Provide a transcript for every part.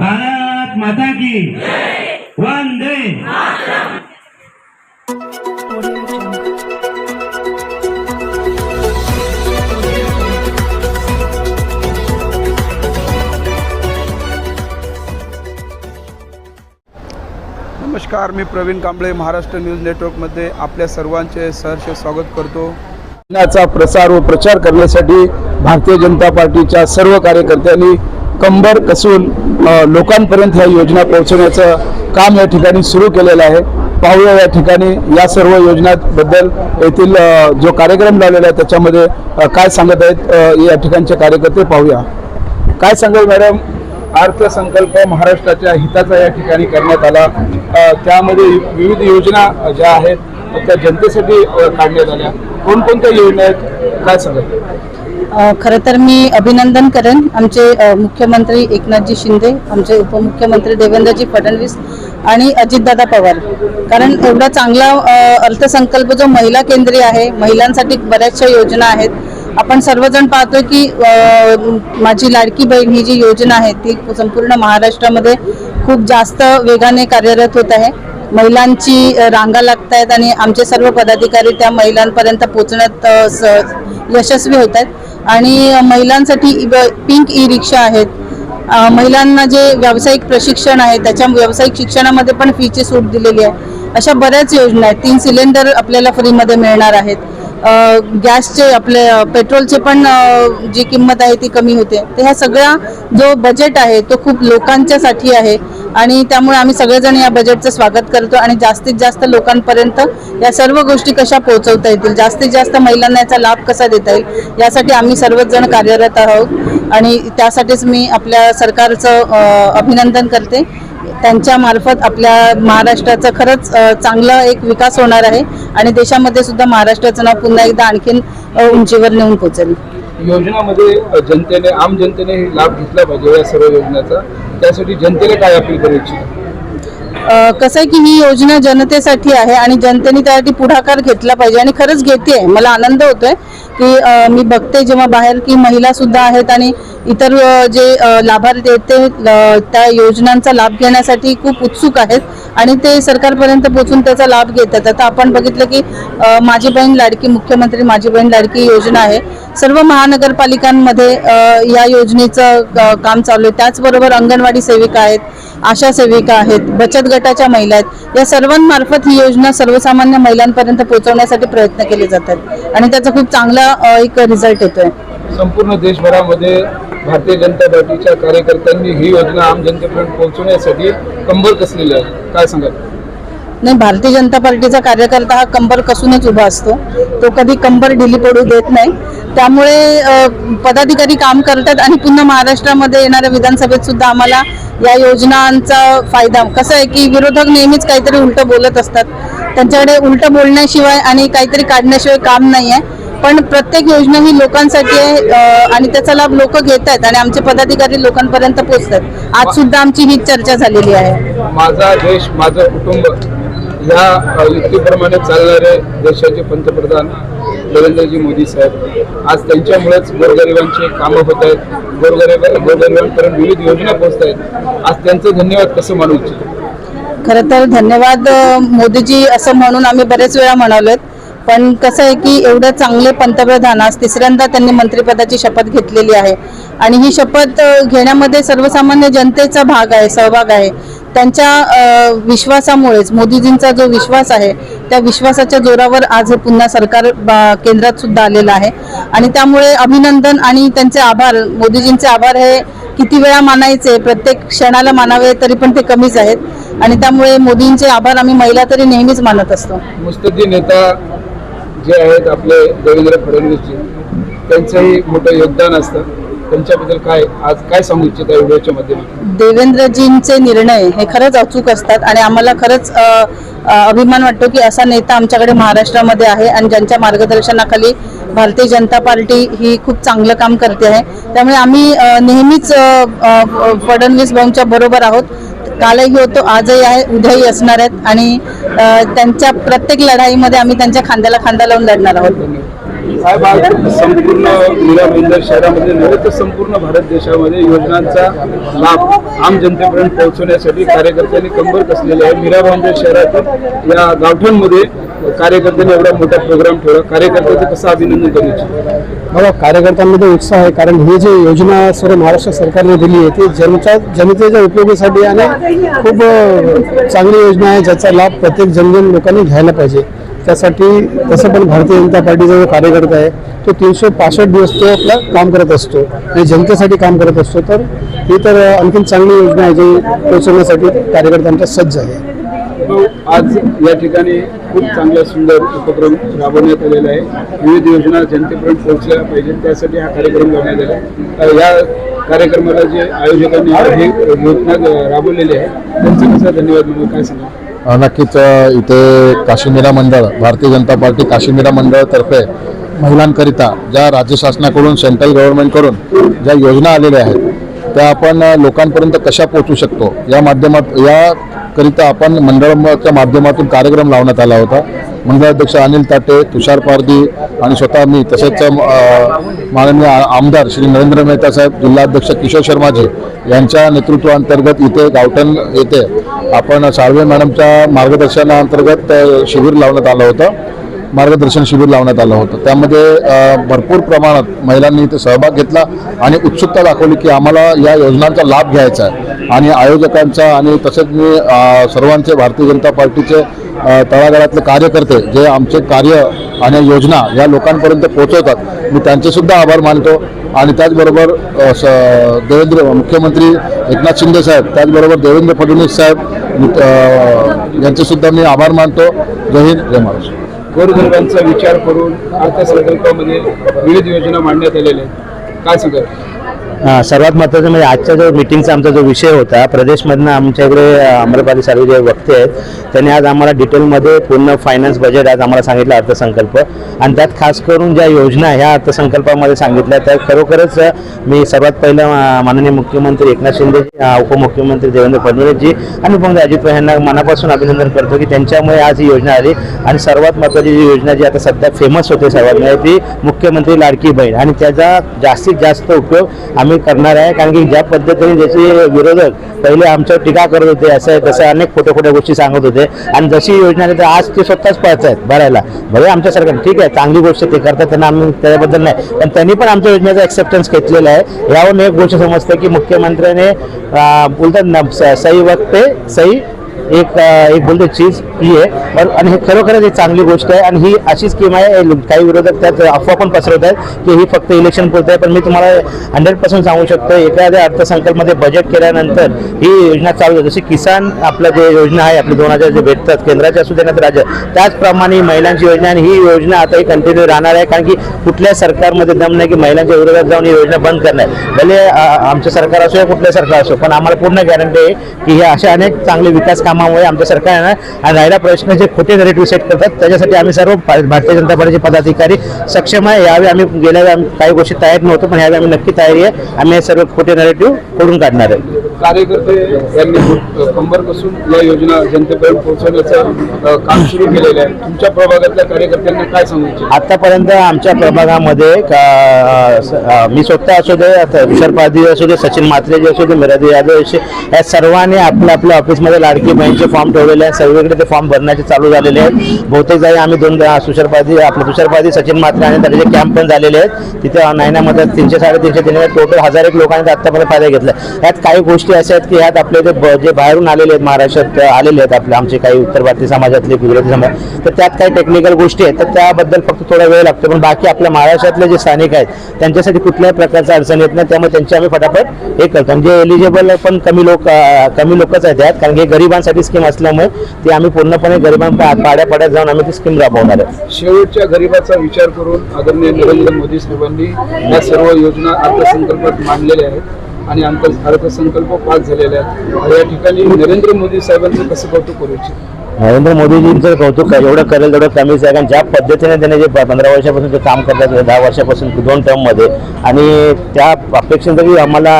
भारत माता की वंदे. नमस्कार मी प्रवीण कांबळे महाराष्ट्र न्यूज नेटवर्कमध्ये आपल्या सर्वांचे सहर्ष स्वागत करतो प्रसार व प्रचार करण्यासाठी भारतीय जनता पार्टीच्या सर्व कार्यकर्त्यांनी कंबर कसून लोकांपर्यंत ह्या योजना पोहोचवण्याचं काम या ठिकाणी सुरू केलेलं आहे. पाहूया या ठिकाणी या सर्व योजनांबद्दल येथील जो कार्यक्रम लावलेला आहे त्याच्यामध्ये काय सांगत आहेत या ठिकाणचे कार्यकर्ते पाहूया. काय सांगाल मॅडम? अर्थसंकल्प महाराष्ट्राच्या हिताचा या ठिकाणी करण्यात आला. त्यामध्ये विविध योजना ज्या आहेत त्या जनतेसाठी काढण्यात आल्या. कोणकोणत्या योजना आहेत? काय सांगाल? खरं तर मी अभिनंदन करेन आमचे मुख्यमंत्री एकनाथजी शिंदे आमचे उपमुख्यमंत्री देवेंद्रजी फडणवीस आणि अजितदादा पवार. कारण एवढा चांगला अर्थसंकल्प जो महिला केंद्रीय आहे महिलांसाठी बऱ्याचशा योजना आहेत. आपण सर्वजण पाहतो की माझी लाडकी बहीण ही जी योजना आहे ती संपूर्ण महाराष्ट्रामध्ये खूप जास्त वेगाने कार्यरत होत आहे. महिलांची रांगा लागत आहेत आणि आमचे सर्व पदाधिकारी त्या महिलांपर्यंत पोचण्यात स- यशस्वी होत आहेत. आणि महिलांसाठी इ- पिंक ई रिक्षा आहेत महिलांना जे व्यावसायिक प्रशिक्षण आहे त्याच्या व्यावसायिक शिक्षणामध्ये पण फीची सूट दिलेली आहे. अशा बऱ्याच योजना आहेत. तीन सिलेंडर आपल्याला फ्रीमध्ये मिळणार आहेत. गॅसचे आपले पेट्रोलचे पण जी किंमत आहे ती कमी होते. तर ह्या सगळा जो बजेट आहे तो खूप लोकांच्यासाठी आहे. आणि त्यामुळे आम्ही सगळेजण या बजेटचं स्वागत करतो आणि जास्तीत जास्त लोकांपर्यंत या सर्व गोष्टी कशा पोहोचवता येतील? जास्तीत जास्त महिलांना याचा लाभ कसा देता येईल? यासाठी आम्ही सर्वच जण कार्यरत आहोत. आणि त्यासाठीच मी आपल्या सरकारचं अभिनंदन करते. त्यांच्या मार्फत आपल्या महाराष्ट्राचं खरंच चांगला एक विकास होणार आहे आणि देशामध्ये सुद्धा महाराष्ट्राचं नाव पुन्हा एकदा आणखीन उंचीवर नेऊन पोहोचेल योजनामध्ये जनतेने आम जनतेने लाभ घेतला पाहिजे या सर्व योजनाचा. त्यासाठी जनतेला काय अपील करायची कसं आहे की ही योजना जनतेसाठी आहे आणि जनतेने त्यासाठी पुढाकार घेतला पाहिजे आणि खरंच घेते मला आनंद होतोय. की मी बघते जेव्हा बाहेर की महिला सुद्धा आहेत आणि इतर जे लाभार्थी आहेत ते त्या योजनांचा लाभ घेण्यासाठी खूप उत्सुक आहेत आणि ते सरकारपर्यंत पोहोचून त्याचा लाभ घेतात आता आपण बघितलं की माझी बहीण लाडकी मुख्यमंत्री माझी बहीण लाडकी योजना आहे. सर्व महानगरपालिकांमध्ये या योजनेचं काम चालू आहे. त्याचबरोबर अंगणवाडी सेविका आहेत आशा सेविका आहेत बचत गटाच्या महिला आहेत. या सर्वांमार्फत ही योजना सर्वसामान्य महिलांपर्यंत पोहोचवण्यासाठी प्रयत्न केले जातात आणि त्याचा खूप चांगला अ, एक रिझल्ट येतोय. संपूर्ण देशभरामध्ये भारतीय जनता पार्टीच्या कार्यकर्त्यांनी ही योजना आम जनतेपर्यंत पोहोचवण्यासाठी कंबर कसलेली आहे? काय सांगाल? नाही भारतीय जनता पार्टीचा कार्यकर्ता हा कंबर कसूनच उभा असतो. तो कधी कंबर ढिली पडू देत नाही. त्यामुळे पदाधिकारी काम करतात आणि पुन्हा महाराष्ट्रामध्ये येणाऱ्या विधानसभेत सुद्धा आम्हाला या योजनांचा फायदा कसं आहे की विरोधक नेहमीच काहीतरी उलट बोलत असतात. त्यांच्याकडे उलट बोलण्याशिवाय आणि काहीतरी काढण्याशिवाय काम नाही आहे पण प्रत्येक योजना ही लोकांसाठी आहे आणि त्याचा लाभ लोक घेत आहेत आणि आमचे पदाधिकारी लोकांपर्यंत पोहोचतात. आज सुद्धा आमची हीच चर्चा झालेली आहे. माझा देश माझं कुटुंब ह्या अ, युक्तीप्रमाणे चालणारे देशाचे पंतप्रधान नरेंद्रजी मोदी साहेब. आज त्यांच्यामुळेच गोरगरिबांची कामं होत आहेत. गोरगरीब गोरगरिबांपर्यंत विविध योजना पोहोचत आहेत. आज त्यांचं धन्यवाद कसं मानू इच्छितो? खरं तर धन्यवाद मोदीजी असं म्हणून आम्ही बरेच वेळा म्हणालोत पण कसं आहे की एवढे चांगले पंतप्रधान आज तिसऱ्यांदा त्यांनी मंत्रिपदाची शपथ घेतलेली आहे. आणि ही शपथ घेण्यामध्ये सर्वसामान्य जनतेचा भाग आहे सहभाग आहे. त्यांच्या विश्वासामुळेच मोदीजींचा जो विश्वास आहे त्या विश्वासाच्या जोरावर आज हे पुन्हा सरकार बा- केंद्रात सुद्धा आलेलं आहे. आणि त्यामुळे अभिनंदन आणि त्यांचे आभार मोदीजींचे आभार हे किती वेळा मानायचे प्रत्येक क्षणाला मानावे तरी पण ते कमीच आहेत. आणि त्यामुळे मोदींचे आभार आम्ही महिला तरी नेहमीच मानत असतो. मुस्तदी नेता जे आहेत आपले देवेंद्र फडणवीसजी त्यांचंही मोठं योगदान असतं. त्यांच्याबद्दल काय आज काय सांगू इच्छिता व्हिडिओच्या माध्यमातून? देवेंद्रजींचे निर्णय हे खरंच अचूक असतात आणि आम्हाला खरंच अभिमान वाटतो की असा नेता आमच्याकडे महाराष्ट्रामध्ये आहे आणि ज्यांच्या मार्गदर्शनाखाली भारतीय जनता पार्टी ही खूप चांगलं काम करते आहे. त्यामुळे आम्ही नेहमीच फडणवीस भाऊंच्या बरोबर आहोत. कालही होतो आजही आहे उद्याही असणार आहेत आणि त्यांच्या प्रत्येक लढाईमध्ये आम्ही त्यांच्या खांद्याला खांदा लावून लढणार आहोत. साहेब संपूर्ण मीरा शहरामध्ये नव्हे तर संपूर्ण भारत देशामध्ये योजनांचा लाभ आम जनतेपर्यंत पोहोचवण्यासाठी कार्यकर्त्यांनी कंबर कसलेले आहे. मीरा शहरातील या गावठांमध्ये कार्यकर्त्यांनी एवढा मोठा प्रोग्राम ठेवला. कार्यकर्त्याचं कसं अभिनंदन करू इच्छितो? बघा कार्यकर्त्यांमध्ये उत्साह आहे कारण ही जी योजना सर्व महाराष्ट्र सरकारने दिली आहे ती जनता जनतेच्या उपयोगासाठी आणि खूप चांगली योजना आहे ज्याचा लाभ प्रत्येक जनजन लोकांनी घ्यायला पाहिजे. त्यासाठी तसं पण भारतीय जनता पार्टीचा जो कार्यकर्ता आहे तो तीनशे पासष्ट दिवस तो आपला काम करत असतो आणि जनतेसाठी काम करत असतो. तर ही तर आणखीन चांगली योजना आहे जी पोहोचवण्यासाठी कार्यकर्त्यांचा सज्ज आहे. आज या ठिकाणी खूप चांगला सुंदर उपक्रम राबवण्यात आलेला आहे. विविध योजना जनतेपर्यंत पोहोचल्या पाहिजेत. त्यासाठी हा कार्यक्रम लावण्यात आला या कार्यक्रमाला जे आयोजकांनी ही योजना राबवलेली आहे त्यांचा कसा धन्यवाद म्हणून काय सांगा नक्कीच इथे काश्मीरा मंडळ भारतीय जनता पार्टी काश्मीरा मंडळातर्फे महिलांकरिता ज्या राज्य शासनाकडून सेंट्रल गव्हर्नमेंटकडून ज्या योजना आलेल्या आहेत त्या आपण लोकांपर्यंत कशा पोहोचू शकतो? या माध्यमात करिता आपण मंडळाच्या माध्यमातून कार्यक्रम लावण्यात आला होता. मंडळाध्यक्ष अनिल ताटे तुषार पारदी आणि स्वतः मी तसेच माननीय आमदार श्री नरेंद्र मेहता साहेब जिल्हाध्यक्ष किशोर शर्माजी यांच्या नेतृत्वाअंतर्गत इथे गावठण येथे आपण साळवे मॅडमच्या मार्गदर्शनाअंतर्गत शिबिर लावण्यात आलं होतं. मार्गदर्शन शिबिर लावण्यात आलं होतं. त्यामध्ये भरपूर प्रमाणात महिलांनी इथे सहभाग घेतला आणि उत्सुकता दाखवली की आम्हाला या योजनांचा लाभ घ्यायचा आहे. आणि आयोजकांचा आणि तसेच मी सर्वांचे भारतीय जनता पार्टीचे तळागाळातले कार्यकर्ते जे आमचे कार्य आणि योजना या लोकांपर्यंत पोहोचवतात मी त्यांचेसुद्धा आभार मानतो. आणि त्याचबरोबर स- देवेंद्र मुख्यमंत्री एकनाथ शिंदे साहेब त्याचबरोबर देवेंद्र फडणवीस साहेब यांचेसुद्धा मी आभार मानतो. जय हिंद जय महाराष्ट्र. गोरगरिबांचा विचार करून अर्थसंकल्पामध्ये विविध योजना मांडण्यात आलेल्या आहेत. काय सांगाल? सर्वात महत्त्वाचं म्हणजे आजच्या जो मिटिंगचा आमचा जो विषय होता प्रदेशमधनं आमच्याकडे अमरपाली सर्व जे वक्ते आहेत. त्यांनी आज आम्हाला डिटेलमध्ये पूर्ण फायनान्स बजेट आज आम्हाला सांगितलं अर्थसंकल्प. आणि त्यात खास करून ज्या योजना ह्या अर्थसंकल्पामध्ये सांगितल्या त्या खरोखरच मी सर्वात पहिलं माननीय मुख्यमंत्री एकनाथ शिंदे उपमुख्यमंत्री देवेंद्र फडणवीसजी आणि पण अजित पवार यांना मनापासून अभिनंदन करतो की त्यांच्यामुळे आज ही योजना आली. आणि सर्वात महत्त्वाची जी योजना जी आता सध्या फेमस होते सर्वात म्हणजे ती मुख्यमंत्री लाडकी बहीण. आणि त्याचा जास्तीत जास्त उपयोग आम्ही करणार आहे. कारण की ज्या पद्धतीने ज्याचे विरोधक पहिले आमच्यावर टीका करत होते असं आहे तसं अनेक खोट्या खोट्या गोष्टी सांगत होते. आणि जशी योजना आली तर आज ते स्वतःच पळत आहेत भरायला. भले आमच्या सरकार ठीक आहे चांगली गोष्ट ते करतात त्यांना आम्ही त्याबद्दल नाही. पण त्यांनी पण आमच्या योजनेचा एक्सेप्टन्स घेतलेला आहे. यावरून एक गोष्ट समजते की मुख्यमंत्र्याने बोलतात ना स- सही वक्त पे सही एक एक बोलतो चीज ही आहे. आणि हे खरोखरच एक चांगली गोष्ट आहे. आणि ही अशी स्कीम आहे काही विरोधक त्यात अफवा पण पसरवत आहेत की ही फक्त इलेक्शन पुरतं आहे. पण मी तुम्हाला हंड्रेड पर्सेंट सांगू शकतो एखाद्या अर्थसंकल्पमध्ये बजेट केल्यानंतर ही योजना चालू जशी किसान आपलं जे योजना आहे आपली दोन हजार जे भेटतात केंद्राच्या असू देण्यात राज्य त्याचप्रमाणे महिलांची योजना आणि ही योजना आताही कंटिन्यू राहणार आहे. कारण की कुठल्या सरकारमध्ये दम नाही की महिलांच्या विरोधात जाऊन ही योजना बंद करणार भले आमचं सरकार असो या कुठलं सरकार असो पण आम्हाला पूर्ण गॅरंटी आहे की हे अशा अनेक चांगले विकास कामामुळे आमच्या सरकारनं राहिला प्रश्न जे खोटे नेरेटिव्ह सेट करतात त्याच्यासाठी आम्ही सर्व भारतीय जनता पार्टीचे पदाधिकारी सक्षम आहे. यावेळी आम्ही गेल्या आम्ही काही गोष्टी तयार नव्हतो पण यावेळी आम्ही नक्की तयारी आहे. आम्ही हे सर्व खोटे नरेटिव्ह खोडून काढणार आहे. कार्यकर्ते यांनी कंबर कसून या योजना जनतेपर्यंत पोहोचवण्याचं काम सुरू केलेलं आहे. तुमच्या प्रभागातल्या कार्यकर्त्यांना काय सांगू आतापर्यंत आमच्या प्रभागामध्ये मी स्वतः असू दे आता तुषार पारधी असू दे सचिन मात्रे जे असू दे मिराजी यादव असे या सर्वांनी आपल्या आपल्या ऑफिसमध्ये लाडकी बहिणीचे फॉर्म ठेवलेले आहेत. सर्वीकडे ते फॉर्म भरण्याचे चालू झालेले आहेत. बहुतेक जागी आम्ही दोन अं, तुषार पारधी आपले तुषार पाधी सचिन म्हात्रे आणि त्याचे कॅम्प पण झालेले आहेत तिथे नायनामध्ये तीनशे साडेतीनशे तीन टोटल हजार एक लोकांनी आतापर्यंत फायदा घेतला. यात काही गोष्टी अशा आहेत की ह्यात आपले जे जे बाहेरून आलेले आहेत महाराष्ट्रात आलेले आहेत आपले आमचे काही उत्तर भारतीय समाजातले गुजराती समाज तर त्यात काही टेक्निकल गोष्टी आहेत. तर त्याबद्दल फक्त थोडा वेळ लागतो पण बाकी आपल्या महाराष्ट्रातले जे स्थानिक आहेत त्यांच्यासाठी कुठल्याही प्रकारचा अडचण येत नाही. त्यामुळे त्यांची आम्ही फटाफट हे करतो. म्हणजे एलिजिबल पण कमी लोक कमी लोकच आहेत यात कारण की गरिबांसाठी स्कीम असल्यामुळे ती आम्ही पूर्णपणे गरिबांपाड्या पाड्यापाड्यात जाऊन आम्ही ती स्कीम राबवणार आहे. शेवटच्या गरिबाचा विचार करून आदरणीय नरेंद्र मोदी साहेबांनी या सर्व योजना अर्थसंकल्पात मांडलेल्या आहेत. आणि अंत अर्थसंकल्प पास झालेला आहे या ठिकाणी नरेंद्र मोदी साहेबांचं कसं कौतुक करू इच्छितो? नरेंद्र मोदीजींचं कौतुक एवढं करेल तेवढं कमीच आहे कारण ज्या पद्धतीने त्याने जे पंधरा वर्षापासून ते काम करतात म्हणजे दहा वर्षापासून दोन टर्ममध्ये आणि त्या अपेक्षेनं तरी आम्हाला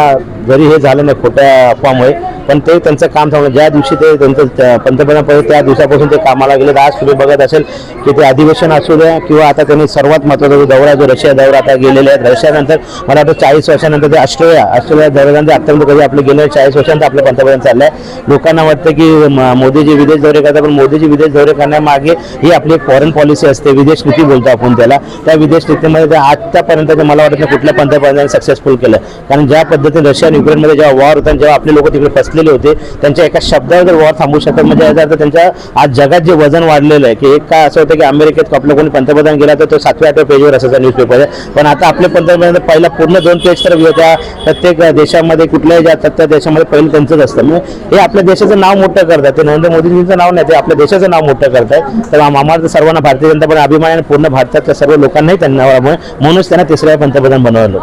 जरी हे झालं नाही खोट्या अफवामुळे. पण ते त्यांचं काम चांगलं ज्या दिवशी ते त्यांचं पंतप्रधान पद त्या दिवसापासून ते कामाला गेले. तर आज तुम्ही बघत असेल की ते अधिवेशन असू द्या किंवा आता त्यांनी सर्वात महत्त्वाचा जो दौरा जो रशिया दौरा आता गेलेले आहेत रशियानंतर मला वाटतं चाळीस वर्षानंतर ते ऑस्ट्रेलिया ऑस्ट्रेलिया दौऱ्यानंतर अत्यंत कधी आपले गेले चाळीस वर्षानंतर आपलं पंतप्रधान चाललंय. लोकांना वाटतं की मोदीजी विदेश दौरे करतात पण मोदीजी विदेश दौरे करण्यामागे ही आपली एक फॉरेन पॉलिसी असते. विदेश नीती बोलतो आपण त्याला. त्या विदेश नीतीमध्ये आत्तापर्यंत ते मला वाटत नाही कुठल्या पंतप्रधानांनी सक्सेसफुल केलं. कारण ज्या पद्धतीने रशिया आणि युक्रेनमध्ये जेव्हा वॉर होता जेव्हा आपले लोक तिकडे घातलेले होते. त्यांच्या एका शब्दावर जर वॉर थांबू शकतात म्हणजे याचा अर्थ त्यांच्या आज जगात जे वजन वाढलेलं आहे की एक काय असं होतं की अमेरिकेत आपलं कोणी पंतप्रधान गेला तर तो सातव्या आठव्या पेजवर असायचा न्यूजपेपर आहे पण आता आपले पंतप्रधान पहिला पूर्ण दोन पेज तर त्या प्रत्येक देशामध्ये कुठल्याही ज्या त्या देशामध्ये पहिलं त्यांचंच असतं. म्हणजे हे आपल्या देशाचं नाव मोठं करतात. ते नरेंद्र मोदीजींचं नाव नाही ते आपल्या देशाचं नाव मोठं करतात. तर आम्हाला तर सर्वांना भारतीय जनता पण अभिमान आणि पूर्ण भारतातल्या सर्व लोकांनाही त्यांना म्हणूनच त्यांना तिसऱ्या पंतप्रधान बनवलं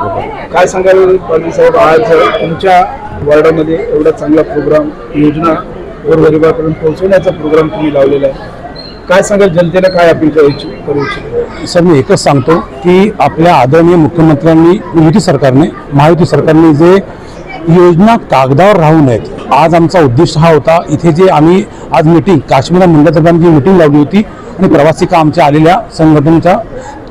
काय सांगाल साहेब? आज तुमच्या वार्डामध्ये एवढा चांगला प्रोग्राम योजना गोरगरिबापर्यंत पोहोचवण्याचा प्रोग्राम तुम्ही लावलेला आहे. काय सांगाल? जनतेला काय अपील करायची करू इच्छितो? सर मी एकच सांगतो की आपल्या आदरणीय मुख्यमंत्र्यांनी युती सरकारने महायुती सरकारने जे योजना कागदावर राहू नयेत आज आमचा उद्देश हा होता इथे जे आम्ही आज मिटिंग काश्मीर मंडळादरम्यान जी मिटिंग लावली होती आणि प्रवासिका आमच्या आलेल्या संघटनेच्या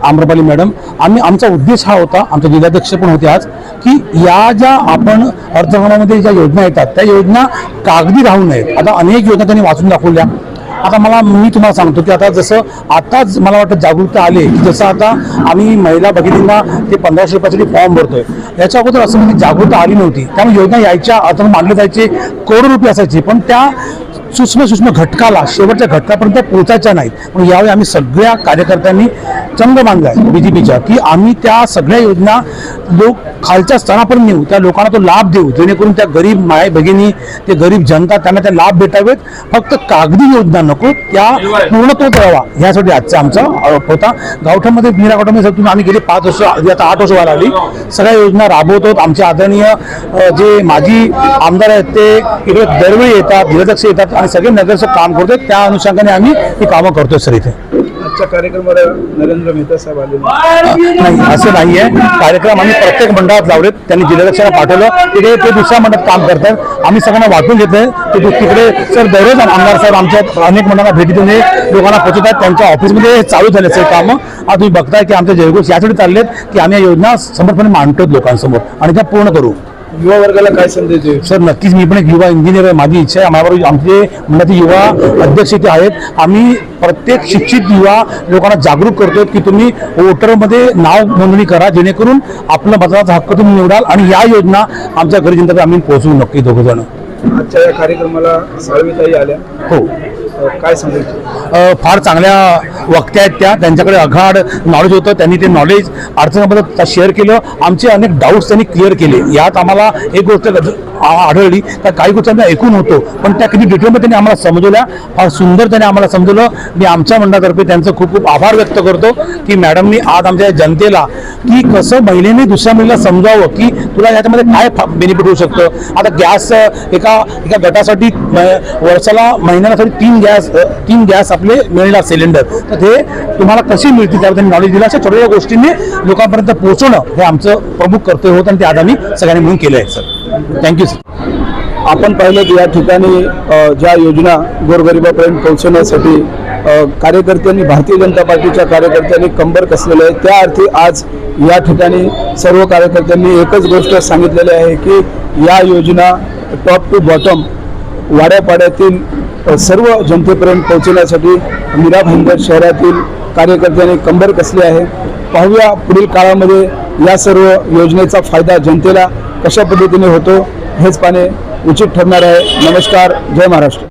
आम्रपाली मॅडम आम्ही आमचा उद्देश हा होता आमचे जिल्हाध्यक्ष पण होते आज की या ज्या आपण अर्थसंकल्पामध्ये ज्या योजना येतात त्या योजना कागदी राहू नयेत. आता अनेक योजना त्यांनी वाचून दाखवल्या. आता मला मी तुम्हाला सांगतो की आता जसं आताच मला वाटतं जागरूकता आली की जसं आता आम्ही महिला भगिनींना ते पंधराशे रुपयासाठी फॉर्म भरतोय याच्या अगोदर असं म्हणजे जागरूकता आली नव्हती. त्यामुळे योजना यायच्या आता मानले जायचे करोड रुपये असायचे. पण त्या सूक्ष्म सूक्ष्म घटकाला शेवटच्या घटकापर्यंत पोहोचायच्या नाहीत. मग यावेळी आम्ही सगळ्या कार्यकर्त्यांनी चंग बांधलाय बीजेपीच्या की आम्ही त्या सगळ्या योजना लोक खालच्या स्तरापर्यंत नेऊ त्या लोकांना तो लाभ देऊ जेणेकरून त्या गरीब माय भगिनी ते गरीब जनता त्यांना ते लाभ भेटावेत. फक्त कागदी योजना नको त्या पूर्णत्व यावा ह्यासाठी आजचा आमचा आरोप होता. गावठामध्ये मीरा गावठामध्ये तुम्ही आम्ही गेले पाच वर्ष आता आठ वर्ष व्हायला आली सगळ्या योजना राबवतो आमचे आदरणीय जे माजी आमदार आहेत ते इकडे दरवेळी येतात जिल्हाध्यक्ष येतात आणि सगळे नगरसेवक काम करतात. त्या अनुषंगाने आम्ही ही कामं करतोय सर इथे. आजच्या कार्यक्रमाला नरेंद्र मेहता साहेब आले नाही असं नाहीये. कार्यक्रम आम्ही प्रत्येक मंडळात लावलेत. त्यांनी जिल्हाध्यक्षांना पाठवलं. तिथे ते दुसऱ्या मंडळात काम करतात. आम्ही सगळ्यांना वाटून घेतोय ते तिकडे सर दररोज आमदार साहेब आमच्या अनेक मंडळांना भेटी देऊन हे लोकांना पोहोचवतात त्यांच्या ऑफिसमध्ये चालू झाले सर कामं. आज तुम्ही बघताय की आमचे जयघोष यासाठी चाललेत की आम्ही या योजना समर्थपणे मांडतो लोकांसमोर. आणि त्या पूर्ण करू. युवा वर्गाला काय संदेश देऊ? सर नक्कीच. मी पण एक युवा इंजिनियर आहे. माझी इच्छा आहे. माझ्याबरोबर आमचे मंडळाचे युवा अध्यक्ष इथे आहेत आम्ही प्रत्येक शिक्षित युवा लोकांना जागरूक करतो की तुम्ही वोटरमध्ये नाव नोंदणी करा जेणेकरून आपला मतदानाचा हक्क तुम्ही निवडाल आणि या योजना आमच्या घरी जनतेपर्यंत आम्ही पोहोचवू नक्की दोघं जण आजच्या या कार्यक्रमाला साळवीताई आल्या. हो. काय सांगायचं? फार चांगल्या वक्त्या आहेत त्या. त्यांच्याकडे अघाड नॉलेज होतं. त्यांनी ते नॉलेज अडचणीबद्दल शेअर केलं. आमचे अनेक डाऊट्स त्यांनी क्लिअर केले. यात आम्हाला एक गोष्ट गज- आढळली. तर काही गोष्टी आम्ही ऐकून होतो. पण त्या किती डिटेलमध्ये त्यांनी आम्हाला समजवल्या. फार सुंदर त्यांनी आम्हाला समजवलं. मी आमच्या मंडळातर्फे त्यांचं खूप खूप आभार व्यक्त करतो की मॅडमनी आज आमच्या जनतेला की कसं महिलेने दुसऱ्या महिलेला समजावं की तुला याच्यामध्ये काय बेनिफिट होऊ शकतं? आता गॅस एका एका गटासाठी वर्षाला महिन्यासाठी तीन गॅस तीन गॅस आपले मिळणार सिलेंडर तर ते तुम्हाला कशी मिळतील त्यावर त्यांनी नॉलेज दिलं. अशा छोट्या छोट्या गोष्टींनी लोकांपर्यंत पोहोचवणं हे आमचं प्रमुख कर्तव्य होतं आणि ते आज आम्ही सगळ्यांनी मिळून केलं आहे सर थँक्यू सर आपण पाहिलं की या ठिकाणी ज्या योजना गोरगरिबापर्यंत पोहोचवण्यासाठी कार्यकर्त्यांनी भारतीय जनता पार्टीच्या कार्यकर्त्यांनी कंबर कसलेलं आहे त्या अर्थी आज या ठिकाणी सर्व कार्यकर्त्यांनी एकच गोष्ट सांगितलेली आहे की या योजना टॉप टू बॉटम वाड्यापाड्यातील सर्व जनतेपर्यंत पोहोचवण्यासाठी मीरा भाईंदर शहरातील कार्यकर्त्यांनी कंबर कसली आहे. पाहूया पुढील काळामध्ये या सर्व योजनेचा फायदा जनतेला कशा पद्धतीने होतो हेच पाहणे उचित ठरणार आहे. नमस्कार. जय महाराष्ट्र.